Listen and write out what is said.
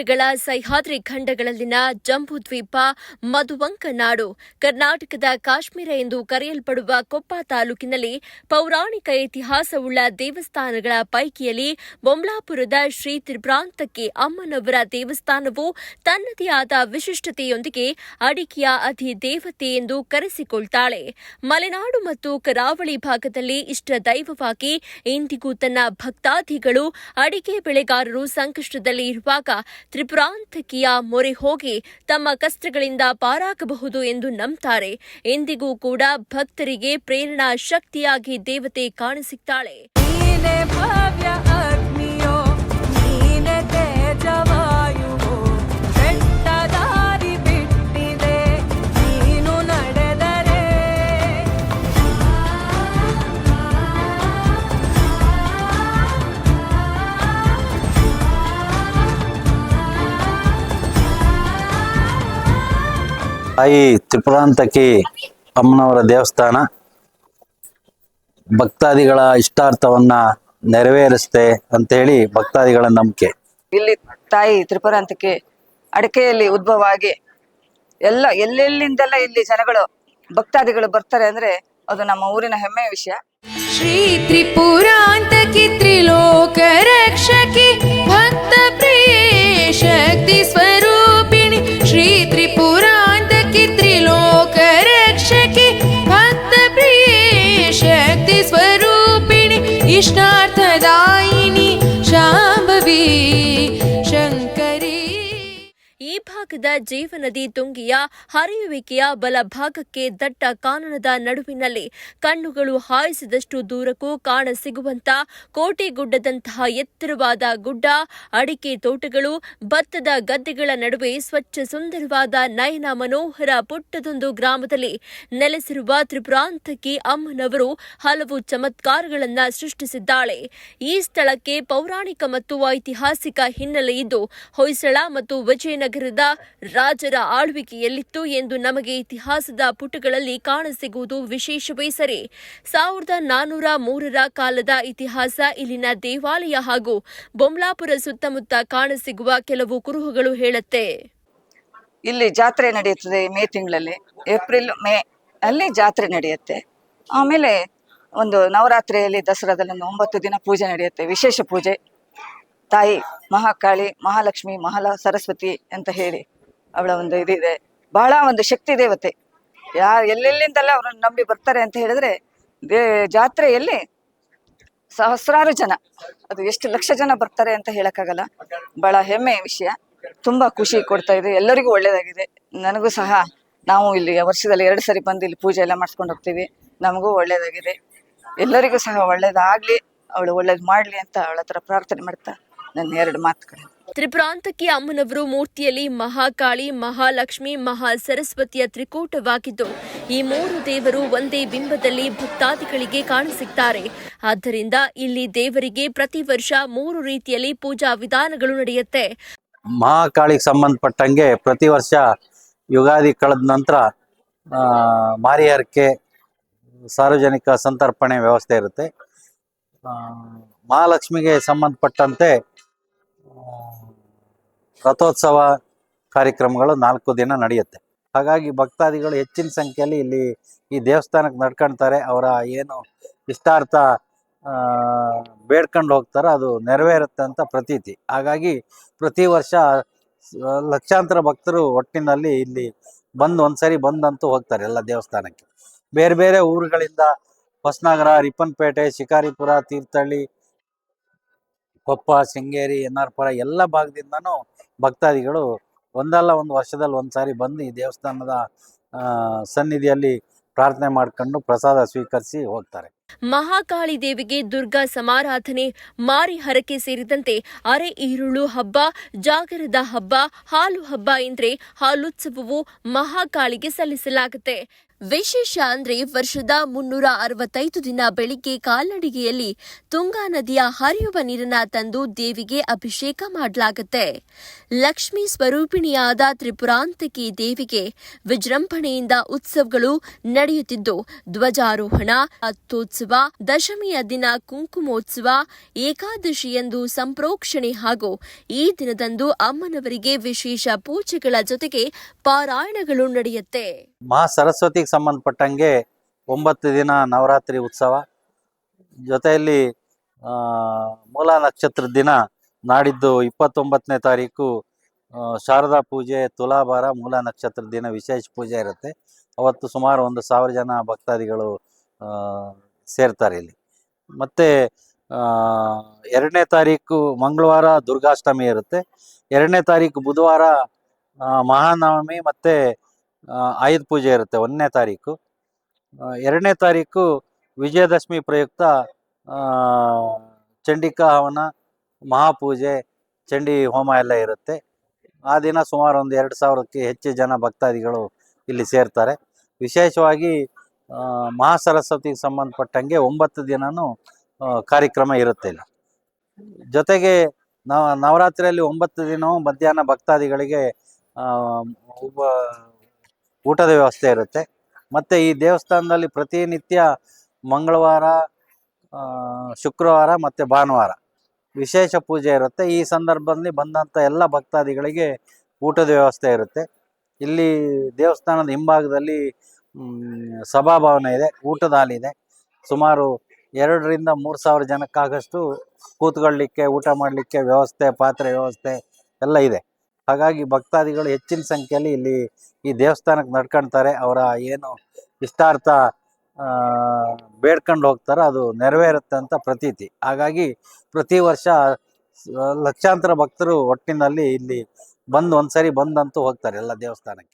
ಬೆಟ್ಟಗಳ ಸಹ್ಯಾದ್ರಿ ಖಂಡಗಳಲ್ಲಿನ ಜಂಬೂದ್ವೀಪ ಮಧುವಂಕನಾಡು ಕರ್ನಾಟಕದ ಕಾಶ್ಮೀರ ಎಂದು ಕರೆಯಲ್ಪಡುವ ಕೊಪ್ಪ ತಾಲೂಕಿನಲ್ಲಿ ಪೌರಾಣಿಕ ಇತಿಹಾಸವುಳ್ಳ ದೇವಸ್ಥಾನಗಳ ಪೈಕಿಯಲ್ಲಿ ಬೊಮ್ಲಾಪುರದ ಶ್ರೀ ತ್ರಿಭ್ರಾಂತಕ್ಕೆ ಅಮ್ಮನವರ ದೇವಸ್ಥಾನವು ತನ್ನದೇ ಆದ ವಿಶಿಷ್ಟತೆಯೊಂದಿಗೆ ಅಡಿಕೆಯ ಅಧಿ ದೇವತೆ ಎಂದು ಕರೆಸಿಕೊಳ್ತಾಳೆ. ಮಲೆನಾಡು ಮತ್ತು ಕರಾವಳಿ ಭಾಗದಲ್ಲಿ ಇಷ್ಟ ದೈವವಾಗಿ ಇಂದಿಗೂ ತನ್ನ ಭಕ್ತಾದಿಗಳು ಅಡಿಕೆ ಬೆಳೆಗಾರರು ಸಂಕಷ್ಟದಲ್ಲಿ ಇರುವಾಗ ತ್ರಿಪುರಾಂತಕಿಯ ಮೊರೆ ಹೋಗಿ ತಮ್ಮ ಕಷ್ಟಗಳಿಂದ ಪಾರಾಗಬಹುದು ಎಂದು ನಂಬ್ತಾರೆ. ಎಂದಿಗೂ ಕೂಡ ಭಕ್ತರಿಗೆ ಪ್ರೇರಣಾ ಶಕ್ತಿಯಾಗಿ ದೇವತೆ ಕಾಣಸಿಗ್ತಾಳೆ ತಾಯಿ ತ್ರಿಪುರಾಂತಕಿ ಅಮ್ಮನವರ ದೇವಸ್ಥಾನ. ಭಕ್ತಾದಿಗಳ ಇಷ್ಟಾರ್ಥವನ್ನ ನೆರವೇರಿಸ್ತೆ ಅಂತ ಹೇಳಿ ಭಕ್ತಾದಿಗಳ ನಂಬಿಕೆ. ಇಲ್ಲಿ ತಾಯಿ ತ್ರಿಪುರಾಂತಕಿ ಅಡಕೆಯಲ್ಲಿ ಉದ್ಭವ ಆಗಿ ಎಲ್ಲ ಎಲ್ಲೆಲ್ಲಿಂದೆಲ್ಲ ಇಲ್ಲಿ ಜನಗಳು ಭಕ್ತಾದಿಗಳು ಬರ್ತಾರೆ ಅಂದ್ರೆ ಅದು ನಮ್ಮ ಊರಿನ ಹೆಮ್ಮೆಯ ವಿಷಯ. ಶ್ರೀ ತ್ರಿಪುರಾಂತಕಿ ತ್ರಿಲೋಕ ರಕ್ಷಕಿ ಭಕ್ತ ಭಾಗದ ಜೀವನದಿ ತುಂಗಿಯ ಹರಿಯುವಿಕೆಯ ಬಲಭಾಗಕ್ಕೆ ದಟ್ಟ ಕಾನನದ ನಡುವಿನಲ್ಲಿ ಕಣ್ಣುಗಳು ಹಾಯಿಸಿದಷ್ಟು ದೂರಕ್ಕೂ ಕೋಟೆ ಗುಡ್ಡದಂತಹ ಎತ್ತರವಾದ ಗುಡ್ಡ, ಅಡಿಕೆ ತೋಟಗಳು, ಭತ್ತದ ಗದ್ದೆಗಳ ನಡುವೆ ಸ್ವಚ್ಛ ಸುಂದರವಾದ ನಯನ ಮನೋಹರ ಪುಟ್ಟದೊಂದು ಗ್ರಾಮದಲ್ಲಿ ನೆಲೆಸಿರುವ ತ್ರಿಪುರಾಂತಕಿ ಅಮ್ಮನವರು ಹಲವು ಚಮತ್ಕಾರಗಳನ್ನು ಸೃಷ್ಟಿಸಿದ್ದಾಳೆ. ಈ ಸ್ಥಳಕ್ಕೆ ಪೌರಾಣಿಕ ಮತ್ತು ಐತಿಹಾಸಿಕ ಹಿನ್ನೆಲೆ ಇದ್ದು ಹೊಯ್ಸಳ ಮತ್ತು ವಿಜಯನಗರದ ರಾಜರ ಆಳ್ವಿಕೆಯಲ್ಲಿತ್ತು ಎಂದು ನಮಗೆ ಇತಿಹಾಸದ ಪುಟಗಳಲ್ಲಿ ಕಾಣಸಿಗುವುದು ವಿಶೇಷವೇ ಸರಿ. ಸಾವಿರದ ನಾನೂರ ಮೂರರ ಕಾಲದ ಇತಿಹಾಸ, ಇಲ್ಲಿನ ದೇವಾಲಯ ಹಾಗೂ ಬೊಮ್ಲಾಪುರ ಸುತ್ತಮುತ್ತ ಕಾಣಸಿಗುವ ಕೆಲವು ಕುರುಹುಗಳು ಹೇಳುತ್ತೆ. ಇಲ್ಲಿ ಜಾತ್ರೆ ನಡೆಯುತ್ತದೆ ಮೇ ತಿಂಗಳಲ್ಲಿ. ಏಪ್ರಿಲ್, ಮೇ ಅಲ್ಲಿ ಜಾತ್ರೆ ನಡೆಯುತ್ತೆ. ಆಮೇಲೆ ಒಂದು ನವರಾತ್ರಿಯಲ್ಲಿ ದಸರಾದಲ್ಲಿ ಒಂದು ಒಂಬತ್ತು ದಿನ ಪೂಜೆ ನಡೆಯುತ್ತೆ, ವಿಶೇಷ ಪೂಜೆ. ತಾಯಿ ಮಹಾಕಾಳಿ, ಮಹಾಲಕ್ಷ್ಮಿ, ಮಹಾಲ ಸರಸ್ವತಿ ಅಂತ ಹೇಳಿ ಅವಳ ಒಂದು ಇದಿದೆ. ಬಹಳ ಒಂದು ಶಕ್ತಿ ದೇವತೆ. ಯಾ ಎಲ್ಲೆಲ್ಲಿಂದಲ್ಲ ಅವ್ರನ್ನ ನಂಬಿ ಬರ್ತಾರೆ ಅಂತ ಹೇಳಿದ್ರೆ ದೇ ಜಾತ್ರೆಯಲ್ಲಿ ಸಹಸ್ರಾರು ಜನ, ಅದು ಎಷ್ಟು ಲಕ್ಷ ಜನ ಬರ್ತಾರೆ ಅಂತ ಹೇಳಕ್ಕಾಗಲ್ಲ. ಬಹಳ ಹೆಮ್ಮೆಯ ವಿಷಯ. ತುಂಬಾ ಖುಷಿ ಕೊಡ್ತಾ ಇದೆ. ಎಲ್ಲರಿಗೂ ಒಳ್ಳೇದಾಗಿದೆ. ನನಗೂ ಸಹ ನಾವು ಇಲ್ಲಿ ವರ್ಷದಲ್ಲಿ ಎರಡು ಸರಿ ಬಂದು ಇಲ್ಲಿ ಪೂಜೆ ಎಲ್ಲ ಮಾಡಿಸ್ಕೊಂಡು ಹೋಗ್ತೀವಿ. ನಮಗೂ ಒಳ್ಳೇದಾಗಿದೆ. ಎಲ್ಲರಿಗೂ ಸಹ ಒಳ್ಳೇದಾಗ್ಲಿ, ಅವಳು ಒಳ್ಳೇದು ಮಾಡ್ಲಿ ಅಂತ ಅವಳ ಹತ್ರ ಪ್ರಾರ್ಥನೆ ಮಾಡ್ತಾ ನನ್ನ ಎರಡು ಮಾತುಗಳು. ತ್ರಿಪ್ರಾಂತಕ್ಕೆ ಅಮ್ಮನವರು ಮೂರ್ತಿಯಲ್ಲಿ ಮಹಾಕಾಳಿ ಮಹಾಲಕ್ಷ್ಮಿ ಮಹಾ ಸರಸ್ವತಿಯ ತ್ರಿಕೂಟವಾಗಿದ್ದು ಈ ಮೂರು ದೇವರು ಒಂದೇ ಬಿಂಬದಲ್ಲಿ ಭಕ್ತಾದಿಗಳಿಗೆ ಕಾಣಿಸುತ್ತಾರೆ. ಆದ್ದರಿಂದ ಇಲ್ಲಿ ದೇವರಿಗೆ ಪ್ರತಿ ವರ್ಷ ಮೂರು ರೀತಿಯಲ್ಲಿ ಪೂಜಾ ವಿಧಾನಗಳು ನಡೆಯುತ್ತೆ. ಮಹಾಕಾಳಿಗೆ ಸಂಬಂಧಪಟ್ಟಂಗೆ ಪ್ರತಿ ವರ್ಷ ಯುಗಾದಿ ಕಳೆದ ನಂತರ ಮಾರಿಯಾರ್ಕೆ ಸಾರ್ವಜನಿಕ ಸಂತರ್ಪಣೆ ವ್ಯವಸ್ಥೆ ಇರುತ್ತೆ. ಆ, ಮಹಾಲಕ್ಷ್ಮಿಗೆ ಸಂಬಂಧಪಟ್ಟಂತೆ ರಥೋತ್ಸವ ಕಾರ್ಯಕ್ರಮಗಳು ನಾಲ್ಕು ದಿನ ನಡೆಯುತ್ತೆ. ಹಾಗಾಗಿ ಭಕ್ತಾದಿಗಳು ಹೆಚ್ಚಿನ ಸಂಖ್ಯೆಯಲ್ಲಿ ಇಲ್ಲಿ ಈ ದೇವಸ್ಥಾನಕ್ಕೆ ನಡ್ಕೊಳ್ತಾರೆ ಅವರ ಏನು ಇಷ್ಟಾರ್ಥ ಬೇಡ್ಕೊಂಡು ಹೋಗ್ತಾರೋ ಅದು ನೆರವೇರುತ್ತೆ ಅಂತ ಪ್ರತೀತಿ. ಹಾಗಾಗಿ ಪ್ರತಿ ವರ್ಷ ಲಕ್ಷಾಂತರ ಭಕ್ತರು ಒಟ್ಟಿನಲ್ಲಿ ಇಲ್ಲಿ ಬಂದು ಒಂದ್ಸರಿ ಬಂದಂತೂ ಹೋಗ್ತಾರೆ ಎಲ್ಲ ದೇವಸ್ಥಾನಕ್ಕೆ. ಬೇರೆ ಬೇರೆ ಊರುಗಳಿಂದ ಹೊಸನಗರ, ರಿಪ್ಪನ್ಪೇಟೆ, ಶಿಕಾರಿಪುರ, ತೀರ್ಥಹಳ್ಳಿ ಕೊಪ್ಪ, ಶೃಂಗೇರಿ ಎನ್ ಆರ್ ಪುರ ಎಲ್ಲ ಭಾಗದಿಂದನೂ ಭಕ್ತಾದಿಗಳು ಒಂದಲ್ಲ ಒಂದು ವರ್ಷದಲ್ಲಿ ಒಂದ್ಸಾರಿ ಬಂದು ಈ ದೇವಸ್ಥಾನದ ಸನ್ನಿಧಿಯಲ್ಲಿ ಪ್ರಾರ್ಥನೆ ಮಾಡ್ಕೊಂಡು ಪ್ರಸಾದ ಸ್ವೀಕರಿಸಿ ಹೋಗ್ತಾರೆ. ಮಹಾಕಾಳಿ ದೇವಿಗೆ ದುರ್ಗಾ ಸಮಾರಾಧನೆ, ಮಾರಿ ಹರಕೆ ಸೇರಿದಂತೆ ಅರೆ ಈರುಳು ಹಬ್ಬ, ಜಾಗರದ ಹಬ್ಬ, ಹಾಲು ಹಬ್ಬ ಎಂದ್ರೆ ಹಾಲುತ್ಸವವು ಮಹಾಕಾಳಿಗೆ ಸಲ್ಲಿಸಲಾಗುತ್ತೆ. ವಿಶೇಷ ಅಂದ್ರೆ ವರ್ಷದ ಮುನ್ನೂರ ಅರವತ್ತೈದು ದಿನ ಬೆಳಿಗ್ಗೆ ಕಾಲ್ನಡಿಗೆಯಲ್ಲಿ ತುಂಗಾ ನದಿಯ ಹರಿಯುವ ನೀರನ್ನ ತಂದು ದೇವಿಗೆ ಅಭಿಷೇಕ ಮಾಡಲಾಗುತ್ತೆ. ಲಕ್ಷ್ಮೀ ಸ್ವರೂಪಿಣಿಯಾದ ತ್ರಿಪುರಾಂತಕಿ ದೇವಿಗೆ ವಿಜೃಂಭಣೆಯಿಂದ ಉತ್ಸವಗಳು ನಡೆಯುತ್ತಿದ್ದು, ಧ್ವಜಾರೋಹಣ ರಥೋತ್ಸವ ಉತ್ಸವ, ದಶಮಿಯ ದಿನ ಕುಂಕುಮೋತ್ಸವ, ಏಕಾದಶಿಯಂದು ಸಂಪ್ರೋಕ್ಷಣೆ ಹಾಗೂ ಈ ದಿನದಂದು ಅಮ್ಮನವರಿಗೆ ವಿಶೇಷ ಪೂಜೆಗಳ ಜೊತೆಗೆ ಪಾರಾಯಣಗಳು ನಡೆಯುತ್ತೆ. ಮಹಾ ಸರಸ್ವತಿಗೆ ಸಂಬಂಧಪಟ್ಟಂಗೆ ಒಂಬತ್ತು ದಿನ ನವರಾತ್ರಿ ಉತ್ಸವ. ಜೊತೆಯಲ್ಲಿ ಮೂಲ ನಕ್ಷತ್ರದ ದಿನ ನಾಡಿದ್ದು ಇಪ್ಪತ್ತೊಂಬತ್ತನೇ ತಾರೀಕು ಶಾರದಾ ಪೂಜೆ, ತುಲಾಭಾರ ಮೂಲ ನಕ್ಷತ್ರದ ದಿನ ವಿಶೇಷ ಪೂಜೆ ಇರುತ್ತೆ. ಅವತ್ತು ಸುಮಾರು ಒಂದು ಸಾವಿರ ಜನ ಭಕ್ತಾದಿಗಳು ಸೇರ್ತಾರೆ ಇಲ್ಲಿ. ಮತ್ತು ಎರಡನೇ ತಾರೀಕು ಮಂಗಳವಾರ ದುರ್ಗಾಷ್ಟಮಿ ಇರುತ್ತೆ. ಎರಡನೇ ತಾರೀಕು ಬುಧವಾರ ಮಹಾನವಮಿ ಮತ್ತು ಆಯುಧ ಪೂಜೆ ಇರುತ್ತೆ ಒಂದನೇ ತಾರೀಕು. ಎರಡನೇ ತಾರೀಕು ವಿಜಯದಶಮಿ ಪ್ರಯುಕ್ತ ಚಂಡಿಕಾ ಹವನ ಮಹಾಪೂಜೆ, ಚಂಡಿ ಹೋಮ ಎಲ್ಲ ಇರುತ್ತೆ. ಆ ದಿನ ಸುಮಾರು ಒಂದು ಎರಡು ಸಾವಿರಕ್ಕೆ ಹೆಚ್ಚು ಜನ ಭಕ್ತಾದಿಗಳು ಇಲ್ಲಿ ಸೇರ್ತಾರೆ. ವಿಶೇಷವಾಗಿ ಮಹಾಸರಸ್ವತಿಗೆ ಸಂಬಂಧಪಟ್ಟಂಗೆ ಒಂಬತ್ತು ದಿನನೂ ಆ, ಕಾರ್ಯಕ್ರಮ ಇರುತ್ತೆ ಇಲ್ಲಿ. ಜೊತೆಗೆ ನವ ನವರಾತ್ರಿಯಲ್ಲಿ ಒಂಬತ್ತು ದಿನವೂ ಮಧ್ಯಾಹ್ನ ಭಕ್ತಾದಿಗಳಿಗೆ ಊಟದ ವ್ಯವಸ್ಥೆ ಇರುತ್ತೆ. ಮತ್ತು ಈ ದೇವಸ್ಥಾನದಲ್ಲಿ ಪ್ರತಿನಿತ್ಯ ಮಂಗಳವಾರ ಶುಕ್ರವಾರ ಮತ್ತು ಭಾನುವಾರ ವಿಶೇಷ ಪೂಜೆ ಇರುತ್ತೆ. ಈ ಸಂದರ್ಭದಲ್ಲಿ ಬಂದಂಥ ಎಲ್ಲ ಭಕ್ತಾದಿಗಳಿಗೆ ಊಟದ ವ್ಯವಸ್ಥೆ ಇರುತ್ತೆ. ಇಲ್ಲಿ ದೇವಸ್ಥಾನದ ಹಿಂಭಾಗದಲ್ಲಿ ಸಭಾಭವನ ಇದೆ, ಊಟದ ಹಾಲ್ ಇದೆ. ಸುಮಾರು ಎರಡರಿಂದ ಮೂರು ಸಾವಿರ ಜನಕ್ಕಾಗಷ್ಟು ಕೂತ್ಕೊಳ್ಳಿಕ್ಕೆ, ಊಟ ಮಾಡಲಿಕ್ಕೆ ವ್ಯವಸ್ಥೆ, ಪಾತ್ರೆ ವ್ಯವಸ್ಥೆ ಎಲ್ಲ ಇದೆ. ಹಾಗಾಗಿ ಭಕ್ತಾದಿಗಳು ಹೆಚ್ಚಿನ ಸಂಖ್ಯೆಯಲ್ಲಿ ಇಲ್ಲಿ ಈ ದೇವಸ್ಥಾನಕ್ಕೆ ನಡ್ಕೊಳ್ತಾರೆ ಅವರ ಏನು ಇಷ್ಟಾರ್ಥ ಬೇಡ್ಕೊಂಡು ಹೋಗ್ತಾರೋ ಅದು ನೆರವೇರುತ್ತೆ ಅಂತ ಪ್ರತೀತಿ. ಹಾಗಾಗಿ ಪ್ರತಿ ವರ್ಷ ಲಕ್ಷಾಂತರ ಭಕ್ತರು ಒಟ್ಟಿನಲ್ಲಿ ಇಲ್ಲಿ ಬಂದು ಒಂದ್ಸರಿ ಬಂದಂತೂ ಹೋಗ್ತಾರೆ ಎಲ್ಲ ದೇವಸ್ಥಾನಕ್ಕೆ.